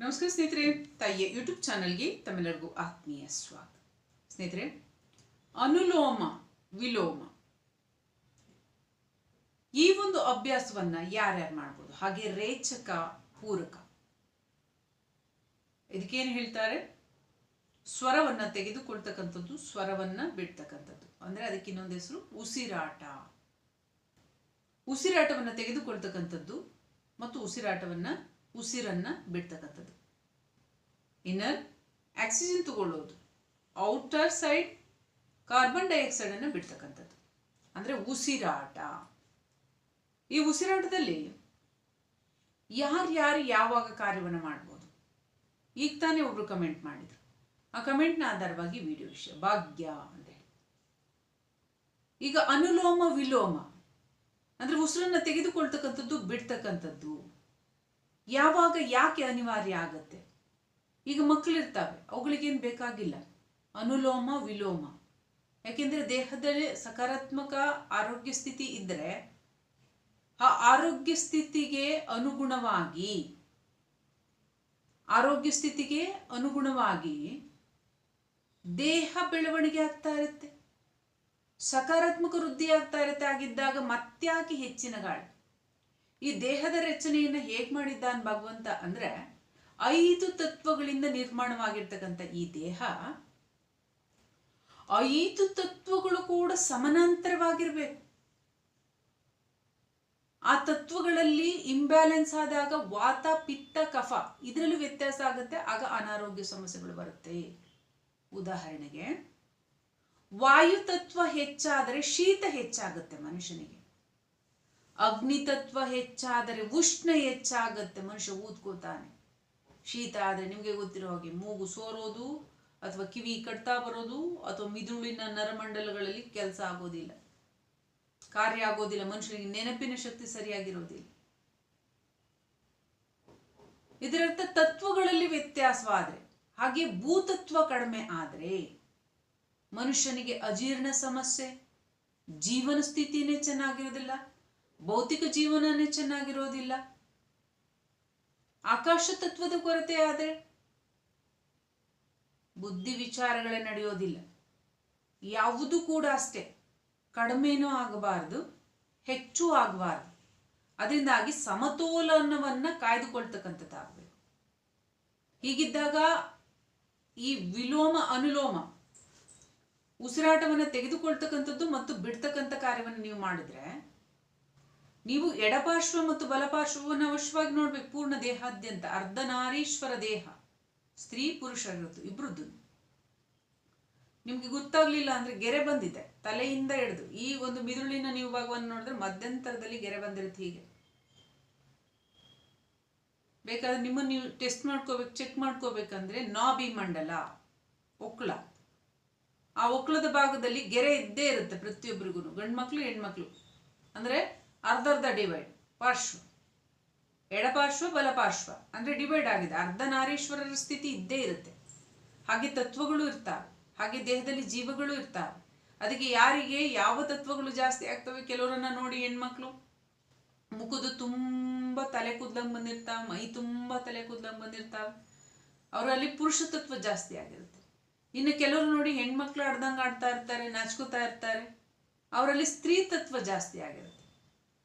ನಮಸ್ಕಾರ ಸ್ನೇಹಿತರೆ, ತಾಯಿಯ ಯೂಟ್ಯೂಬ್ ಚಾನಲ್ಗೆ ತಮ್ಮೆಲ್ಲರಿಗೂ ಆತ್ಮೀಯ ಸ್ವಾಗತ. ಸ್ನೇಹಿತರೆ, ಅನುಲೋಮ ವಿಲೋಮ. ಈ ಒಂದು ಅಭ್ಯಾಸವನ್ನ ಯಾರ್ಯಾರು ಮಾಡ್ಬೋದು? ಹಾಗೆ ರೇಚಕ, ಪೂರಕ. ಇದಕ್ಕೇನು ಹೇಳ್ತಾರೆ? ಸ್ವರವನ್ನ ತೆಗೆದುಕೊಳ್ತಕ್ಕಂಥದ್ದು, ಸ್ವರವನ್ನ ಬಿಡ್ತಕ್ಕಂಥದ್ದು. ಅಂದ್ರೆ ಅದಕ್ಕೆ ಇನ್ನೊಂದು ಹೆಸರು ಉಸಿರಾಟ. ಉಸಿರಾಟವನ್ನ ತೆಗೆದುಕೊಳ್ತಕ್ಕಂಥದ್ದು ಮತ್ತು ಉಸಿರಾಟವನ್ನ ಉಸಿರನ್ನ ಬಿಡ್ತಕ್ಕಂಥದ್ದು. ಇನ್ನರ್ ಆಕ್ಸಿಜನ್ ತಗೊಳ್ಳೋದು. ಔಟರ್ ಸೈಡ್ ಕಾರ್ಬನ್ ಡೈಆಕ್ಸೈಡನ್ನು ಬಿಡ್ತಕ್ಕಂಥದ್ದು. ಅಂದ್ರೆ ಉಸಿರಾಟ. ಈ ಉಸಿರಾಟದಲ್ಲಿ ಯಾರ್ಯಾರು ಯಾವಾಗ ಕಾರ್ಯವನ್ನು ಮಾಡ್ಬೋದು? ಈಗ ತಾನೇ ಒಬ್ರು ಕಮೆಂಟ್ ಮಾಡಿದ್ರು. ಆ ಕಮೆಂಟ್ನ ಆಧಾರವಾಗಿ ವಿಡಿಯೋ ವಿಷಯ, ಭಾಗ್ಯ ಅಂತ ಹೇಳಿ. ಈಗ ಅನುಲೋಮ ವಿಲೋಮ, ಅಂದ್ರೆ ಉಸಿರನ್ನು ತೆಗೆದುಕೊಳ್ತಕ್ಕಂಥದ್ದು, ಬಿಡ್ತಕ್ಕಂಥದ್ದು. ಯಾವಾಗ ಯಾಕೆ ಅನಿವಾರ್ಯ ಆಗತ್ತೆ? ಈಗ ಮಕ್ಕಳಿರ್ತಾವೆ ಅವುಗಳಿಗೇನು ಬೇಕಾಗಿಲ್ಲ. ಅನುಲೋಮ, ವಿಲೋಮ. ಯಾಕೆಂದ್ರೆ ದೇಹದಲ್ಲಿ ಸಕಾರಾತ್ಮಕ ಆರೋಗ್ಯ ಸ್ಥಿತಿ ಇದ್ದರೆ ಆ ಆರೋಗ್ಯ ಸ್ಥಿತಿಗೆ ಅನುಗುಣವಾಗಿ, ಆರೋಗ್ಯ ಸ್ಥಿತಿಗೆ ಅನುಗುಣವಾಗಿ ದೇಹ ಬೆಳವಣಿಗೆ ಆಗ್ತಾ ಇರುತ್ತೆ. ಸಕಾರಾತ್ಮಕ ವೃದ್ಧಿ ಆಗ್ತಾ ಇರುತ್ತೆ, ಆಗಿದ್ದಾಗ ಮತ್ಯಾಕೆ ಹೆಚ್ಚಿನ ಗಾಳಿ. ಈ ದೇಹದ ರಚನೆಯನ್ನ ಹೇಗ್ ಮಾಡಿದ್ದಾನ ಭಗವಂತ ಅಂದ್ರೆ ಐದು ತತ್ವಗಳಿಂದ ನಿರ್ಮಾಣವಾಗಿರ್ತಕ್ಕಂಥ ಈ ದೇಹ, ಐದು ತತ್ವಗಳು ಕೂಡ ಸಮಾನಾಂತರವಾಗಿರ್ಬೇಕು. ಆ ತತ್ವಗಳಲ್ಲಿ ಇಂಬ್ಯಾಲೆನ್ಸ್ ಆದಾಗ ವಾತ, ಪಿತ್ತ, ಕಫ ಇದರಲ್ಲೂ ವ್ಯತ್ಯಾಸ ಆಗುತ್ತೆ, ಆಗ ಅನಾರೋಗ್ಯ ಸಮಸ್ಯೆಗಳು ಬರುತ್ತೆ. ಉದಾಹರಣೆಗೆ, ವಾಯು ತತ್ವ ಹೆಚ್ಚಾದರೆ ಶೀತ ಹೆಚ್ಚಾಗುತ್ತೆ ಮನುಷ್ಯನಿಗೆ. ಅಗ್ನಿ ತತ್ವ ಹೆಚ್ಚಾದರೆ ಉಷ್ಣ ಹೆಚ್ಚಾಗತ್ತೆ, ಮನುಷ್ಯ ಊದ್ಕೋತಾನೆ. ಶೀತ ಆದರೆ ನಿಮಗೆ ಗೊತ್ತಿರೋ ಹಾಗೆ ಮೂಗು ಸೋರೋದು ಅಥವಾ ಕಿವಿ ಕಟ್ತಾ ಬರೋದು ಅಥವಾ ಮಿದುಳಿನ ನರಮಂಡಲಗಳಲ್ಲಿ ಕೆಲಸ ಆಗೋದಿಲ್ಲ. ಕಾರ್ಯ ಆಗೋದಿಲ್ಲ, ಮನುಷ್ಯನಿಗೆ ನೆನಪಿನ ಶಕ್ತಿ ಸರಿಯಾಗಿರೋದಿಲ್ಲ. ಇದರರ್ಥ ತತ್ವಗಳಲ್ಲಿ ವ್ಯತ್ಯಾಸವಾದರೆ, ಹಾಗೆ ಭೂತತ್ವ ಕಡಿಮೆ ಆದರೆ ಮನುಷ್ಯನಿಗೆ ಅಜೀರ್ಣ ಸಮಸ್ಯೆ, ಜೀವನ ಸ್ಥಿತಿನೇ ಚೆನ್ನಾಗಿರೋದಿಲ್ಲ. ಭೌತಿಕ ಜೀವನನೇ ಚೆನ್ನಾಗಿರೋದಿಲ್ಲ. ಆಕಾಶ ತತ್ವದ ಕೊರತೆ ಆದರೆ ಬುದ್ಧಿ ವಿಚಾರಗಳೇ ನಡೆಯೋದಿಲ್ಲ. ಯಾವುದು ಕೂಡ ಅಷ್ಟೇ. ಕಡಿಮೆನೂ ಆಗಬಾರದು, ಹೆಚ್ಚು ಆಗಬಾರದು. ಅದರಿಂದಾಗಿ ಸಮತೋಲನವನ್ನ ಕಾಯ್ದುಕೊಳ್ತಕ್ಕಂಥದ್ದಾಗಬೇಕು. ಹೀಗಿದ್ದಾಗ ಈ ವಿಲೋಮ ಅನುಲೋಮ ಉಸಿರಾಟವನ್ನು ತೆಗೆದುಕೊಳ್ತಕ್ಕಂಥದ್ದು ಮತ್ತು ಬಿಡ್ತಕ್ಕಂಥ ಕಾರ್ಯವನ್ನು ನೀವು ಮಾಡಿದ್ರೆ ನೀವು ಎಡಪಾರ್ಶ್ವ ಮತ್ತು ಬಲಪಾರ್ಶ್ವವನ್ನು ಅವಶ್ಯವಾಗಿ ನೋಡ್ಬೇಕು. ಪೂರ್ಣ ದೇಹಾದ್ಯಂತ ಅರ್ಧನಾರೀಶ್ವರ ದೇಹ, ಸ್ತ್ರೀ ಪುರುಷರದ್ದು ಇಬ್ಬರದ್ದು ನಿಮ್ಗೆ ಗೊತ್ತಾಗ್ಲಿಲ್ಲ ಅಂದ್ರೆ ಗೆರೆ ಬಂದಿದೆ, ತಲೆಯಿಂದ ಹಿಡಿದು ಈ ಒಂದು ಮಿದುಳಿನ ನೀವು ಭಾಗವನ್ನು ನೋಡಿದ್ರೆ ಮಧ್ಯಂತರದಲ್ಲಿ ಗೆರೆ ಬಂದಿರುತ್ತೆ ಹೀಗೆ. ಬೇಕಾದ್ರೆ ನಿಮ್ಮನ್ನು ನೀವು ಟೆಸ್ಟ್ ಮಾಡ್ಕೋಬೇಕು, ಚೆಕ್ ಮಾಡ್ಕೋಬೇಕಂದ್ರೆ ನಾಬಿ ಮಂಡಲ, ಒಕ್ಳ. ಆ ಒಕ್ಳದ ಭಾಗದಲ್ಲಿ ಗೆರೆ ಇದ್ದೇ ಇರುತ್ತೆ ಪ್ರತಿಯೊಬ್ಬರಿಗೂ ಗಂಡ್ಮಕ್ಳು, ಹೆಣ್ಮಕ್ಳು. ಅಂದ್ರೆ ಅರ್ಧ ಅರ್ಧ ಡಿವೈಡ್. ಪಾರ್ಶ್ವ. ಎಡಪಾರ್ಶ್ವ, ಬಲಪಾರ್ಶ್ವ. ಅಂದ್ರೆ ಡಿವೈಡ್ ಆಗಿದೆ. ಅರ್ಧ ನಾರೀಶ್ವರರ ಸ್ಥಿತಿ ಇದ್ದೇ ಇರುತ್ತೆ. ಹಾಗೆ ತತ್ವಗಳು ಇರ್ತಾವೆ. ಹಾಗೆ ದೇಹದಲ್ಲಿ ಜೀವಗಳು ಇರ್ತಾವೆ. ಅದಕ್ಕೆ ಯಾರಿಗೆ ಯಾವ ತತ್ವಗಳು ಜಾಸ್ತಿ ಆಗ್ತವೆ ಕೆಲವರನ್ನ ನೋಡಿ ಹೆಣ್ಮಕ್ಳು? ಮುಖದು ತುಂಬ ತಲೆ ಕೂದ್ಲಂಗ್ ಬಂದಿರ್ತಾವ, ಮೈ ತುಂಬ ತಲೆ ಕೂದ್ಲಂಗ್ ಬಂದಿರ್ತಾವ. ಅವರಲ್ಲಿ ಪುರುಷ ತತ್ವ ಜಾಸ್ತಿ ಆಗಿರುತ್ತೆ. ಇನ್ನು ಕೆಲವರು ನೋಡಿ ಹೆಣ್ಮಕ್ಳು ಆಡ್ದಂಗೆ ಆಡ್ತಾ ಇರ್ತಾರೆ, ನಾಚ್ಕೋತಾ ಇರ್ತಾರೆ. ಅವರಲ್ಲಿ ಸ್ತ್ರೀ ತತ್ವ ಜಾಸ್ತಿ ಆಗಿರುತ್ತೆ.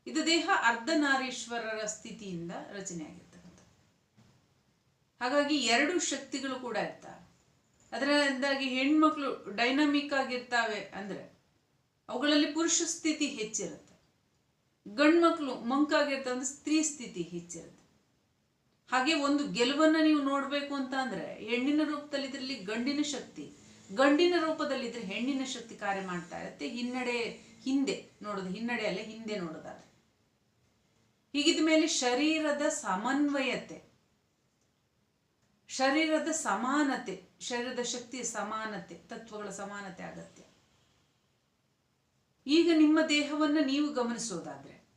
ಇದು ದೇಹ ಅರ್ಧನಾರೀಶ್ವರರ ಸ್ಥಿತಿಯಿಂದ ರಚನೆ ಆಗಿರ್ತಕ್ಕಂಥ ಹಾಗಾಗಿ ಎರಡು ಶಕ್ತಿಗಳು ಕೂಡ ಇರ್ತವೆ ಅದರಿಂದಾಗಿ ಹೆಣ್ಮಕ್ಳು ಡೈನಾಮಿಕ್ ಆಗಿರ್ತಾವೆ ಅಂದ್ರೆ ಅವುಗಳಲ್ಲಿ ಪುರುಷ ಸ್ಥಿತಿ ಹೆಚ್ಚಿರುತ್ತೆ. ಗಂಡ್ಮಕ್ಳು ಮಂಕಾಗಿರ್ತವೆ ಅಂದ್ರೆ ಸ್ತ್ರೀ ಸ್ಥಿತಿ ಹೆಚ್ಚಿರುತ್ತೆ. ಹಾಗೆ ಒಂದು ಗೆಲುವನ್ನ ನೀವು ನೋಡ್ಬೇಕು ಅಂತ ಅಂದ್ರೆ ಹೆಣ್ಣಿನ ರೂಪದಲ್ಲಿ ಇದರಲ್ಲಿ ಗಂಡಿನ ಶಕ್ತಿ, ಗಂಡಿನ ರೂಪದಲ್ಲಿದ್ರೆ ಹೆಣ್ಣಿನ ಶಕ್ತಿ ಕಾರ್ಯ ಮಾಡ್ತಾ ಇರುತ್ತೆ. ಹಿನ್ನಡೆ, ಹಿಂದೆ ನೋಡೋದು, ಹಿನ್ನಡೆ ಅಲ್ಲ, ಹಿಂದೆ ನೋಡೋದಾದ್ರೆ ಹೀಗಿದ ಮೇಲೆ ಶರೀರದ ಸಮನ್ವಯತೆ. ಶರೀರದ ಸಮಾನತೆ, ಶರೀರದ ಶಕ್ತಿಯ ಸಮಾನತೆ, ತತ್ವಗಳ ಸಮಾನತೆ ಅಗತ್ಯ. ಈಗ ನಿಮ್ಮ ದೇಹವನ್ನ ನೀವು ಗಮನಿಸೋದಾದ್ರೆ,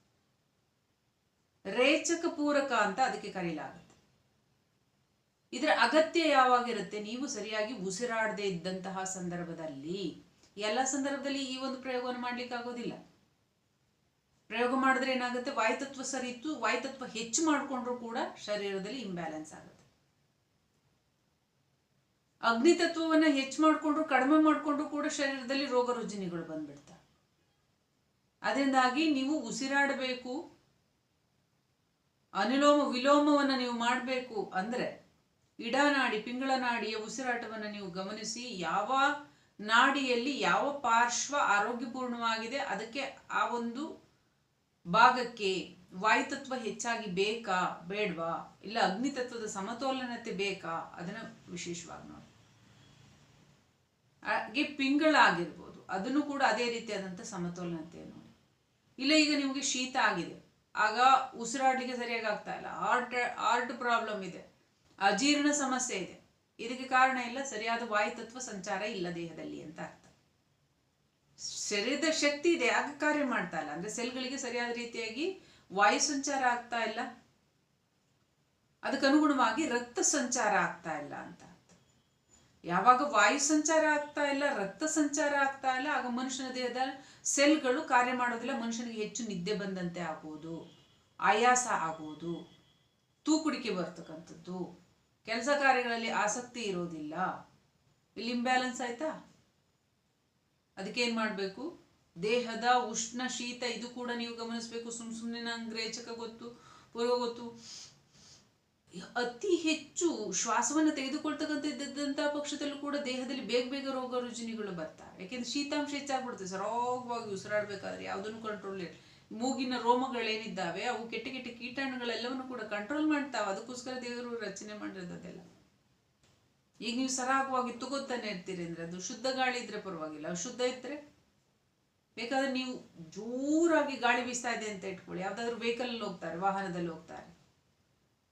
ರೇಚಕ ಪೂರಕ ಅಂತ ಅದಕ್ಕೆ ಕರೀಲಾಗುತ್ತೆ. ಇದರ ಅಗತ್ಯ ಯಾವಾಗಿರುತ್ತೆ? ನೀವು ಸರಿಯಾಗಿ ಉಸಿರಾಡದೇ ಇದ್ದಂತಹ ಸಂದರ್ಭದಲ್ಲಿ. ಎಲ್ಲ ಸಂದರ್ಭದಲ್ಲಿ ಈ ಒಂದು ಪ್ರಯೋಗವನ್ನು ಮಾಡ್ಲಿಕ್ಕೆ ಆಗೋದಿಲ್ಲ ಪ್ರಯೋಗ ಮಾಡಿದ್ರೆ ಏನಾಗುತ್ತೆ? ವಾಯುತತ್ವ ಸರಿ ಇತ್ತು, ವಾಯುತತ್ವ ಹೆಚ್ಚು ಮಾಡಿಕೊಂಡ್ರು ಕೂಡ ಶರೀರದಲ್ಲಿ ಇಂಬ್ಯಾಲೆನ್ಸ್ ಆಗುತ್ತೆ. ಅಗ್ನಿ ತತ್ವವನ್ನ ಹೆಚ್ಚು ಮಾಡಿಕೊಂಡ್ರು, ಕಡಿಮೆ ಮಾಡಿಕೊಂಡ್ರು ಕೂಡ ಶರೀರದಲ್ಲಿ ರೋಗ ರುಜಿನಿಗಳು ಬಂದ್ಬಿಡ್ತಾ. ಅದರಿಂದಾಗಿ ನೀವು ಉಸಿರಾಡಬೇಕು, ಅನಿಲೋಮ ವಿಲೋಮವನ್ನು ನೀವು ಮಾಡಬೇಕು ಅಂದರೆ ಇಡನಾಡಿ ಪಿಂಗಳ ನಾಡಿಯ ಉಸಿರಾಟವನ್ನು ನೀವು ಗಮನಿಸಿ, ಯಾವ ನಾಡಿಯಲ್ಲಿ ಯಾವ ಪಾರ್ಶ್ವ ಆರೋಗ್ಯಪೂರ್ಣವಾಗಿದೆ, ಅದಕ್ಕೆ ಆ ಒಂದು ಭಾಗಕ್ಕೆ ವಾಯುತತ್ವ ಹೆಚ್ಚಾಗಿ ಬೇಕಾ, ಬೇಡವಾ? ಇಲ್ಲ ಅಗ್ನಿತತ್ವದ ಸಮತೋಲನತೆ ಬೇಕಾ? ಅದನ್ನು ವಿಶೇಷವಾಗಿ ನೋಡಿ. ಹಾಗೆ ಪಿಂಗಳಾಗಿರ್ಬೋದು. ಅದನ್ನು ಕೂಡ ಅದೇ ರೀತಿಯಾದಂಥ ಸಮತೋಲನತೆ ನೋಡಿ. ಇಲ್ಲ ಈಗ ನಿಮಗೆ ಶೀತ ಆಗಿದೆ. ಆಗ ಉಸಿರಾಡ್ಲಿಕ್ಕೆ ಸರಿಯಾಗಿ ಆಗ್ತಾ ಇಲ್ಲ. ಹಾರ್ಟ್ ಹಾರ್ಟ್ ಪ್ರಾಬ್ಲಮ್ ಇದೆ. ಅಜೀರ್ಣ ಸಮಸ್ಯೆ ಇದೆ. ಇದಕ್ಕೆ ಕಾರಣ ಇಲ್ಲ. ಸರಿಯಾದ ವಾಯುತತ್ವ ಸಂಚಾರ ಇಲ್ಲ ದೇಹದಲ್ಲಿ ಅಂತ ಅರ್ಥ. ಶರೀರದ ಶಕ್ತಿ ಇದೆ, ಆಗ ಕಾರ್ಯ ಮಾಡ್ತಾ ಇಲ್ಲ. ಅಂದ್ರೆ ಸೆಲ್ಗಳಿಗೆ ಸರಿಯಾದ ರೀತಿಯಾಗಿ ವಾಯು ಸಂಚಾರ ಆಗ್ತಾ ಇಲ್ಲ. ಅದಕ್ಕನುಗುಣವಾಗಿ ರಕ್ತ ಸಂಚಾರ ಆಗ್ತಾ ಇಲ್ಲ ಅಂತ ಯಾವಾಗ ವಾಯು ಸಂಚಾರ ಆಗ್ತಾ ಇಲ್ಲ, ರಕ್ತ ಸಂಚಾರ ಆಗ್ತಾ ಇಲ್ಲ, ಆಗ ಮನುಷ್ಯನ ದೇಹದ ಸೆಲ್ಗಳು ಕಾರ್ಯ ಮಾಡೋದಿಲ್ಲ. ಮನುಷ್ಯನಿಗೆ ಹೆಚ್ಚು ನಿದ್ದೆ ಬಂದಂತೆ ಆಗುವುದು, ಆಯಾಸ ಆಗುವುದು, ತೂಕುಡಿಕೆ ಬರ್ತಕ್ಕಂಥದ್ದು, ಕೆಲಸ ಕಾರ್ಯಗಳಲ್ಲಿ ಆಸಕ್ತಿ ಇರೋದಿಲ್ಲ. ಇಲ್ಲಿ ಇಂಬ್ಯಾಲೆನ್ಸ್ ಆಯ್ತಾ? ಅದಕ್ಕೆ ಏನು ಮಾಡಬೇಕು? ದೇಹದ ಉಷ್ಣ, ಶೀತ, ಇದು ಕೂಡ ನೀವು ಗಮನಿಸಬೇಕು. ಸುಮ್ ಸುಮ್ಮನೆ ನಂಗೆ ರೇಚಕ ಗೊತ್ತು, ಪೂರ್ವ ಗೊತ್ತು. ಅತಿ ಹೆಚ್ಚು ಶ್ವಾಸವನ್ನು ತೆಗೆದುಕೊಳ್ತಕ್ಕಂಥ ಇದ್ದಂಥ ಪಕ್ಷದಲ್ಲೂ ಕೂಡ ದೇಹದಲ್ಲಿ ಬೇಗ ಬೇಗ ರೋಗ ರುಜಿನಿಗಳು ಬರ್ತಾವೆ. ಯಾಕೆಂದ್ರೆ ಶೀತಾಂಶ ಹೆಚ್ಚಾಗ್ಬಿಡುತ್ತೆ. ಸರೋಗವಾಗಿ ಉಸಿರಾಡ್ಬೇಕಾದ್ರೆ ಯಾವುದನ್ನು ಕಂಟ್ರೋಲ್ ಮೂಗಿನ ರೋಮಗಳೇನಿದ್ದಾವೆ, ಅವು ಕೆಟ್ಟ ಕೆಟ್ಟ ಕೀಟಾಣುಗಳೆಲ್ಲವನ್ನು ಕೂಡ ಕಂಟ್ರೋಲ್ ಮಾಡ್ತಾವೆ. ಅದಕ್ಕೋಸ್ಕರ ದೇವರು ರಚನೆ ಮಾಡಿರೋದೆಲ್ಲ. ಈಗ ನೀವು ಸರಾಗವಾಗಿ ತಗೋತಾನೆ ಇರ್ತೀರಿ ಅಂದ್ರೆ ಅದು ಶುದ್ಧ ಗಾಳಿ ಇದ್ರೆ ಪರವಾಗಿಲ್ಲ. ಶುದ್ಧ ಇದ್ರೆ ಬೇಕಾದ್ರೆ ನೀವು ಜೋರಾಗಿ ಗಾಳಿ ಬೀಸ್ತಾ ಇದೆ ಅಂತ ಇಟ್ಕೊಳ್ಳಿ. ಯಾವ್ದಾದ್ರು ವೆಹಿಕಲ್ ಹೋಗ್ತಾರೆ, ವಾಹನದಲ್ಲಿ ಹೋಗ್ತಾರೆ.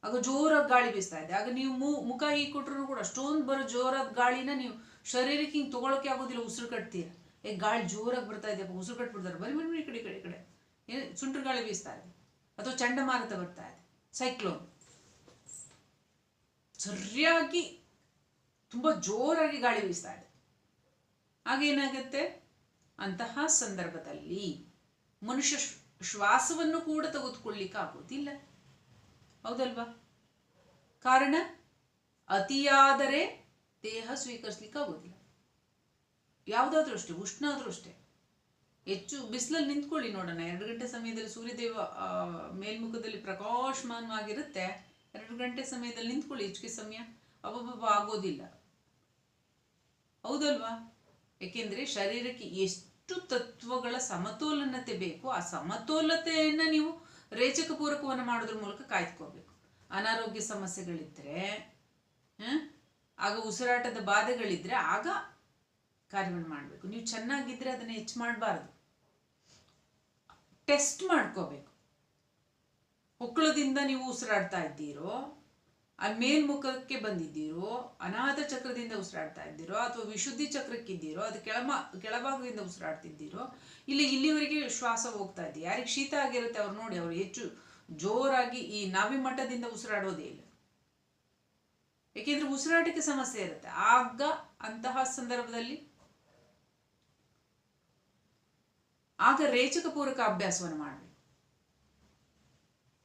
ಆಗ ಜೋರಾಗಿ ಗಾಳಿ ಬೀಸ್ತಾ ಇದೆ. ಆಗ ನೀವು ಮು, ಮುಖ ಹೀಗೆ ಕೊಟ್ಟರು ಕೂಡ ಅಷ್ಟೊಂದು ಬರೋ ಜೋರಾದ ಗಾಳಿನ ನೀವು ಶರೀರಕ್ಕೆ ಹಿಂಗೆ ತೊಗೊಳಕ್ಕೆ ಆಗೋದಿಲ್ಲ. ಉಸಿರು ಕಟ್ತೀರ? ಏ, ಗಾಳಿ ಜೋರಾಗಿ ಬರ್ತಾ ಇದೆ ಉಸಿರು ಕಟ್ಬಿಡ್ತಾರೆ ಬರೀ ಬರೀ ಈ ಕಡೆ ಕಡೆ ಕಡೆ. ಏನು ಸುಂಟ್ರ ಗಾಳಿ ಬೀಸ್ತಾ ಇದೆ. ಅಥವಾ ಚಂಡಮಾರುತ ಬರ್ತಾ ಇದೆ. ಸೈಕ್ಲೋನ್ ಸರಿಯಾಗಿ ತುಂಬ ಜೋರಾಗಿ ಗಾಳಿ ಬೀಸ್ತಾ ಇದೆ. ಆಗೇನಾಗುತ್ತೆ ಅಂತಹ ಸಂದರ್ಭದಲ್ಲಿ ಮನುಷ್ಯ ಶ್ವ- ಶ್ವಾಸವನ್ನು ಕೂಡ ತೆಗೆದುಕೊಳ್ಳಿಕ್ಕೆ ಆಗೋದಿಲ್ಲ. ಹೌದಲ್ವಾ? ಕಾರಣ, ಅತಿಯಾದರೆ ದೇಹ ಸ್ವೀಕರಿಸ್ಲಿಕ್ಕೆ ಆಗೋದಿಲ್ಲ. ಯಾವುದಾದ್ರೂ ಅಷ್ಟೇ ಉಷ್ಣ ಆದರೂ ಅಷ್ಟೇ. ಹೆಚ್ಚು ಬಿಸಿಲಲ್ಲಿ ನಿಂತ್ಕೊಳ್ಳಿ ನೋಡೋಣ. ಎರಡು ಗಂಟೆ ಸಮಯದಲ್ಲಿ ಸೂರ್ಯದೇವ ಮೇಲ್ಮುಖದಲ್ಲಿ ಪ್ರಕಾಶಮಾನವಾಗಿರುತ್ತೆ. ಎರಡು ಗಂಟೆ ಸಮಯದಲ್ಲಿ ನಿಂತ್ಕೊಳ್ಳಿ, ಹೆಚ್ಚಿಗೆ ಸಮಯ. ಅಬ್ಬಬ್ಬ ಆಗೋದಿಲ್ಲ. ಹೌದಲ್ವಾ? ಏಕೆಂದ್ರೆ ಶರೀರಕ್ಕೆ ಎಷ್ಟು ತತ್ವಗಳ ಸಮತೋಲನತೆ ಬೇಕು ಆ ಸಮತೋಲತೆಯನ್ನ ನೀವು ರೇಚಕ ಪೂರಕವನ್ನು ಮಾಡೋದ್ರ ಮೂಲಕ ಕಾಯ್ದುಕೋಬೇಕು ಅನಾರೋಗ್ಯ ಸಮಸ್ಯೆಗಳಿದ್ರೆ? ಆಗ ಉಸಿರಾಟದ ಬಾಧೆಗಳಿದ್ರೆ ಆಗ ಕಾರ್ಯವನ್ನು ಮಾಡಬೇಕು. ನೀವು ಚೆನ್ನಾಗಿದ್ರೆ ಅದನ್ನ ಹೆಚ್ಚು ಮಾಡಬಾರ್ದು. ಟೆಸ್ಟ್ ಮಾಡ್ಕೋಬೇಕು. ಹೊಕ್ಕಳದಿಂದ ನೀವು ಉಸಿರಾಡ್ತಾ ಇದ್ದೀರೋ ಅಲ್ಲಿ ಮೇಲ್ಮುಖಕ್ಕೆ ಬಂದಿದ್ದೀರೋ, ಅನಾಥ ಚಕ್ರದಿಂದ ಉಸಿರಾಡ್ತಾ ಇದ್ದೀರೋ, ಅಥವಾ ವಿಶುದ್ಧಿ ಚಕ್ರಕ್ಕಿದ್ದೀರೋ, ಅದು ಕೆಳಮ, ಕೆಳಭಾಗದಿಂದ ಉಸಿರಾಡ್ತಿದ್ದೀರೋ, ಇಲ್ಲಿ ಇಲ್ಲಿವರೆಗೆ ಶ್ವಾಸ ಹೋಗ್ತಾ ಇದ್ದೀವಿ ಯಾರಿಗೆ ಶೀತ ಆಗಿರುತ್ತೆ ಅವ್ರು ನೋಡಿ, ಅವ್ರು ಹೆಚ್ಚು ಜೋರಾಗಿ ಈ ನಾವಿ ಮಟ್ಟದಿಂದ ಉಸಿರಾಡೋದೇ ಇಲ್ಲ. ಏಕೆಂದ್ರೆ ಉಸಿರಾಟಕ್ಕೆ ಸಮಸ್ಯೆ ಇರುತ್ತೆ. ಆಗ ಅಂತಹ ಸಂದರ್ಭದಲ್ಲಿ ಆಗ ರೇಚಕ ಪೂರಕ ಅಭ್ಯಾಸವನ್ನು ಮಾಡಬೇಕು.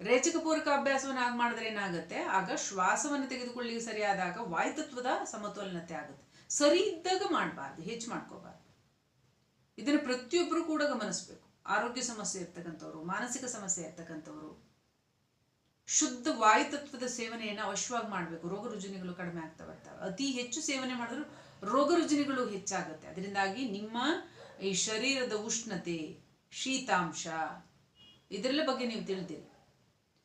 ರೇಚಕ ಪೂರಕ ಅಭ್ಯಾಸವನ್ನು ಆಗ ಮಾಡಿದ್ರೆ ಏನಾಗುತ್ತೆ? ಆಗ ಶ್ವಾಸವನ್ನು ತೆಗೆದುಕೊಳ್ಳಿ ಸರಿಯಾದಾಗ ವಾಯುತತ್ವದ ಸಮತೋಲನತೆ ಆಗುತ್ತೆ. ಸರಿ ಇದ್ದಾಗ ಮಾಡಬಾರ್ದು, ಹೆಚ್ಚು ಮಾಡ್ಕೋಬಾರ್ದು. ಇದನ್ನು ಪ್ರತಿಯೊಬ್ಬರು ಕೂಡ ಗಮನಿಸಬೇಕು. ಆರೋಗ್ಯ ಸಮಸ್ಯೆ ಇರ್ತಕ್ಕಂಥವ್ರು, ಮಾನಸಿಕ ಸಮಸ್ಯೆ ಇರ್ತಕ್ಕಂಥವ್ರು, ಶುದ್ಧ ವಾಯುತತ್ವದ ಸೇವನೆಯನ್ನು ಅವಶ್ಯವಾಗಿ ಮಾಡಬೇಕು. ರೋಗ ರುಜಿನಿಗಳು ಕಡಿಮೆ ಆಗ್ತಾ ಬರ್ತವೆ. ಅತಿ ಹೆಚ್ಚು ಸೇವನೆ ಮಾಡಿದ್ರು ರೋಗ ರುಜಿನಿಗಳು ಹೆಚ್ಚಾಗುತ್ತೆ. ಅದರಿಂದಾಗಿ ನಿಮ್ಮ ಈ ಶರೀರದ ಉಷ್ಣತೆ, ಶೀತಾಂಶ ಇದರೆಲ್ಲ ಬಗ್ಗೆ ನೀವು ತಿಳಿದಿರಿ.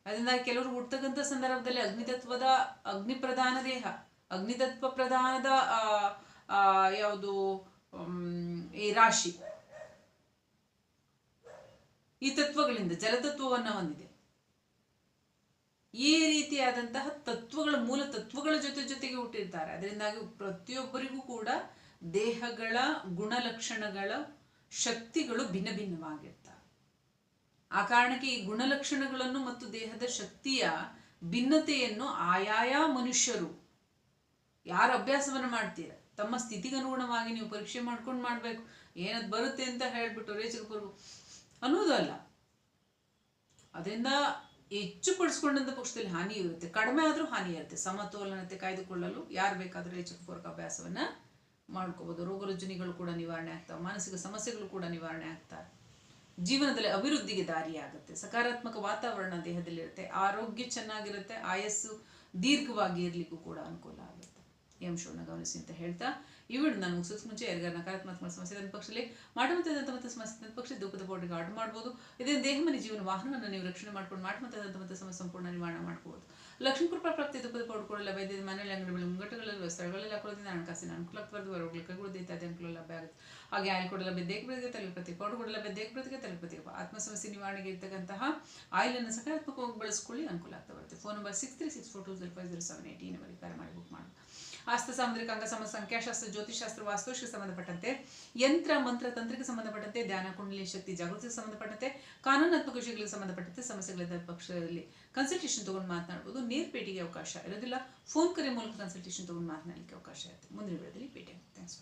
ಅದರಿಂದ ಕೆಲವರು ಹುಟ್ಟತಕ್ಕಂಥ ಸಂದರ್ಭದಲ್ಲಿ ಅಗ್ನಿತತ್ವದ ಅಗ್ನಿ ಪ್ರಧಾನ ದೇಹ, ಅಗ್ನಿತತ್ವ ಪ್ರಧಾನದ ಯಾವುದು ಈ ರಾಶಿ. ಈ ತತ್ವಗಳಿಂದ ಜಲತತ್ವವನ್ನು ಹೊಂದಿದೆ. ಈ ರೀತಿಯಾದಂತಹ ತತ್ವಗಳ ಮೂಲ ತತ್ವಗಳ ಜೊತೆ ಜೊತೆಗೆ ಹುಟ್ಟಿರ್ತಾರೆ. ಅದರಿಂದಾಗಿ ಪ್ರತಿಯೊಬ್ಬರಿಗೂ ಕೂಡ ದೇಹಗಳ ಗುಣಲಕ್ಷಣಗಳ ಶಕ್ತಿಗಳು ಭಿನ್ನ ಭಿನ್ನವಾಗಿರ್ತವೆ. ಆ ಕಾರಣಕ್ಕೆ ಈ ಗುಣಲಕ್ಷಣಗಳನ್ನು ಮತ್ತು ದೇಹದ ಶಕ್ತಿಯ ಭಿನ್ನತೆಯನ್ನು ಆಯಾಯ ಮನುಷ್ಯರು ಯಾರು ಅಭ್ಯಾಸವನ್ನು ಮಾಡ್ತೀರ? ತಮ್ಮ ಸ್ಥಿತಿಗನುಗುಣವಾಗಿ ನೀವು ಪರೀಕ್ಷೆ ಮಾಡ್ಕೊಂಡು ಮಾಡಬೇಕು. ಏನದು ಬರುತ್ತೆ ಅಂತ ಹೇಳ್ಬಿಟ್ಟು ರೇಚಕ ಪೂರ್ವ ಅನ್ನೋದು ಅಲ್ಲ. ಅದರಿಂದ ಹೆಚ್ಚು ಪಡಿಸ್ಕೊಂಡಂತ ಪಕ್ಷದಲ್ಲಿ ಹಾನಿ ಇರುತ್ತೆ. ಕಡಿಮೆ ಆದರೂ ಹಾನಿ ಇರುತ್ತೆ. ಸಮತೋಲನತೆ ಕಾಯ್ದುಕೊಳ್ಳಲು ಯಾರು ಬೇಕಾದರೂ ರೇಚಕಪೂರ್ವಕ ಅಭ್ಯಾಸವನ್ನ ಮಾಡ್ಕೋಬಹುದು ರೋಗ ರುಜಿನಿಗಳು ಕೂಡ ನಿವಾರಣೆ ಆಗ್ತಾವೆ. ಮಾನಸಿಕ ಸಮಸ್ಯೆಗಳು ಕೂಡ ನಿವಾರಣೆ ಆಗ್ತವೆ. ಜೀವನದಲ್ಲಿ ಅಭಿವೃದ್ಧಿಗೆ ದಾರಿಯಾಗುತ್ತೆ. ಸಕಾರಾತ್ಮಕ ವಾತಾವರಣ ದೇಹದಲ್ಲಿರುತ್ತೆ. ಆರೋಗ್ಯ ಚೆನ್ನಾಗಿರುತ್ತೆ. ಆಯಸ್ಸು ದೀರ್ಘವಾಗಿ ಇರಲಿಕ್ಕೂ ಕೂಡ ಅನುಕೂಲ ಆಗುತ್ತೆ. ಈ ಅಂಶವನ್ನು ಗಮನಿಸಿ ಅಂತ ಹೇಳ್ತಾ ನನ್ನ ನಾನು ಮುಗಿಸೋದು ಮುಂಚೆ ಯಾರಿಗಾರ ನಕಾರಾತ್ಮಕ ಸಮಸ್ಯೆ ತನ್ನ ಪಕ್ಷದಲ್ಲಿ ಮತ್ತು ಸಮಸ್ಯೆ ತನ್ನ ಪಕ್ಷ ದುಃಖದ ಬೋರ್ಡ್ಗೆ ಆರ್ಡರ್ ಮಾಡ್ಬೋದು. ಇದೇ ದೇಹ ಮನೆ ಜೀವನ ವಾಹನವನ್ನು ನೀವು ರಕ್ಷಣೆ ಮಾಡ್ಕೊಂಡು ಮತ್ತು ಸಮಸ್ಯೆ ಸಂಪೂರ್ಣ ನಿವಾರಣೆ ಮಾಡ್ಕೋಬಹುದು ಲಕ್ಷ್ಮೀ ಕೃಪಾ ಪ್ರಾಪ್ತಿ ದುಃಖದ ಪೌಡರ್ ಕೊಡಲ್ಲ ವೈದ್ಯದ ಮನೆಯಲ್ಲಿ ಅಂಗಡಿಗಳು ಮುಂಗಟ್ಟುಗಳಲ್ಲಿ ಸ್ಥಳಗಳಲ್ಲಿ ಹಾಕೊಳ್ಳೋದ್ರಿಂದ ಹಣಕಾಸಿನ ಅನುಕೂಲ ಆಗ್ತದೆ ಹೊರಗಡೆ ಕೈಗೊಳ್ಳೋದು ಇತ್ಯಾದಿ ಅನುಕೂಲ ಲಭ್ಯ ಆಗುತ್ತೆ. ಹಾಗೆ ಆಯಿಲ್ ಕೊಡಲ್ಲ ಬೆದ್ದೇಕ ಪ್ರತಿಗೆ ತಲುಪತಿ ಪೌಡ್ ಕೊಡಲ್ಲ ಬೆದ್ದೇಕ ಪ್ರತಿಗೆ ತಲುಪತಿ ಆತ್ಮ ಸಮಸ್ಯೆ ನಿವಾರಣೆಗೆ ಇರ್ತಕ್ಕಂತಹ ಆಯಿಲನ್ನು ಸಕಾರಾತ್ಮಕವಾಗಿ ಬಳಸಿಕೊಳ್ಳಿ, ಅನುಕೂಲ ಆಗ್ತಾ ಬರುತ್ತೆ. Phone number six three six four two zero five zero seven eight ನಂಬರಿಗೆ ಕರೆ ಮಾಡಿ. ಬುಕ್ ಸಾಮುದ್ರಿಕ ಅಂಗ ಸಮ ಸಂಖ್ಯಾಶಾಸ್ತ್ರ ಜ್ಯೋತಿಷಾಸ್ತ್ರ ವಾಸ್ತುಶಕ್ಕೆ ಸಂಬಂಧಪಟ್ಟಂತೆ, ಯಂತ್ರ, ಮಂತ್ರ ತಂತ್ರಕ್ಕೆ ಸಂಬಂಧಪಟ್ಟಂತೆ, ಧ್ಯಾನ, ಕುಂಡಲಿ, ಶಕ್ತಿ ಜಾಗೃತಿಗೆ ಸಂಬಂಧಪಟ್ಟಂತೆ ಕಾನೂನಾತ್ಮಕ ವಿಷಯಗಳಿಗೆ ಸಂಬಂಧಪಟ್ಟಂತೆ ಸಮಸ್ಯೆಗಳಿದ್ದ ಪಕ್ಷದಲ್ಲಿ ಕನ್ಸಲ್ಟೇಷನ್ ತಗೊಂಡು ಮಾತನಾಡ್ಬೋದು. ನೇರ ಭೇಟಿಗೆ ಅವಕಾಶ ಇರೋದಿಲ್ಲ. ಫೋನ್ ಕರೆ ಮೂಲಕ ಕನ್ಸಲ್ಟೇಷನ್ ತಗೊಂಡು ಮಾತನಾಡಲಿಕ್ಕೆ ಅವಕಾಶ ಇರುತ್ತೆ. ಮುಂದಿನ ವಿಡಿಯೋದಲ್ಲಿ ಭೇಟಿ ಥ್ಯಾಂಕ್ಸ್